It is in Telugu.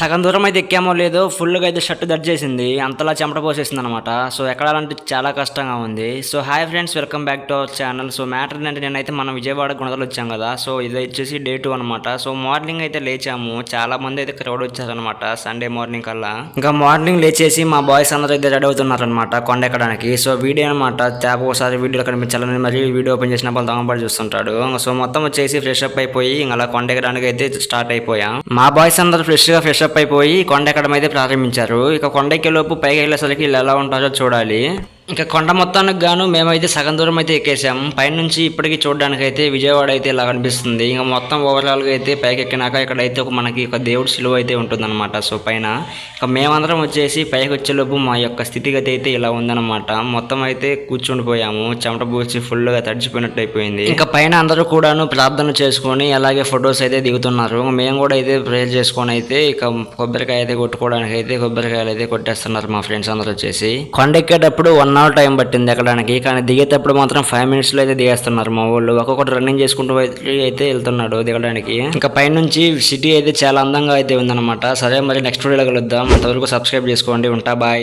సగం దూరం అయితే ఎక్కామో లేదో ఫుల్గా అయితే షర్ట్ దట్ చేసింది. అంతలా చెమట పోసేసింది అనమాట సో ఎక్కడాలంటే చాలా కష్టంగా ఉంది. So hi friends welcome back to our channel. So matter ఏంటంటే నేనైతే మనం విజయవాడ గుణదలు వచ్చాం కదా. సో ఇది వచ్చేసి డే టూ అనమాట. సో మార్నింగ్ అయితే లేచాము. చాలా మంది అయితే క్రౌడ్ వచ్చారనమాట సండే మార్నింగ్ కల్లా. ఇంకా మార్నింగ్ లేచేసి మా బాయ్స్ అందరూ అయితే రెడీ అవుతున్నారనమాట కొండ ఎక్కడానికి. సో వీడియో అనమాట ట్యాప్ ఒకసారి వీడియోలో కనిపించాలని మరి వీడియో ఓపెన్ చేసినప్పుడు దొంగపడి చూస్తుంటాడు. సో మొత్తం వచ్చేసి ఫ్రెష్ అప్ అయిపోయి ఇంకా అలా కొండ ఎక్కడానికి అయితే స్టార్ట్ అయిపోయాం. మా బాయ్స్ అందరూ ఫ్రెష్గా ఫ్రెష్ అప్ అయిపోయి కొండ ఎక్కడం అయితే ప్రారంభించారు ఇక కొండ ఎక్కేలోపు పైకి వెళ్ళేసరికి వీళ్ళు ఎలా ఉంటారో చూడాలి. ఇంకా కొండ మొత్తానికి గాను మేమైతే సగం దూరం అయితే ఎక్కేసాం. పైనుంచి ఇప్పటికి చూడడానికి అయితే విజయవాడ అయితే ఇలా కనిపిస్తుంది. ఇంకా మొత్తం ఓవరాల్గా అయితే పైకి ఎక్కినాక ఇక్కడైతే ఒక మనకి ఒక దేవుడి శిలువ అయితే ఉంటుందన్నమాట. సో పైన ఇక మేమందరం వచ్చేసి పైకి వచ్చేలోపు మా యొక్క స్థితిగతి అయితే ఇలా ఉందన్నమాట. మొత్తం అయితే కూర్చుండిపోయాము. చెమట పూసి ఫుల్గా తడిచిపోయినట్టు అయిపోయింది. ఇంకా పైన అందరూ కూడాను ప్రార్థన చేసుకొని అలాగే ఫొటోస్ అయితే దిగుతున్నారు. మేము కూడా అయితే ప్రేయర్ చేసుకొని అయితే ఇక కొబ్బరికాయ అయితే కొట్టుకోవడానికి అయితే కొబ్బరికాయలు అయితే కొట్టేస్తున్నారు మా ఫ్రెండ్స్ అందరూ వచ్చేసి. కొండ ఎక్కేటప్పుడు వన్ అవర్ టైం పట్టింది ఎక్కడానికి. కానీ దిగేటప్పుడు మాత్రం ఫైవ్ మినిట్స్లో అయితే దిగేస్తున్నారు మా వాళ్ళు ఒక్కొక్కటి రన్నింగ్ చేసుకుంటూ అయితే అయితే వెళ్తున్నాడు దిగడానికి. ఇంకా పైనుంచి సిటీ అయితే చాలా అందంగా అయితే ఉందన్నమాట. సరే మరి నెక్స్ట్ వీడియోలో కలుద్దాం. అంతవరకు సబ్స్క్రైబ్ చేసుకోండి. ఉంటా బాయ్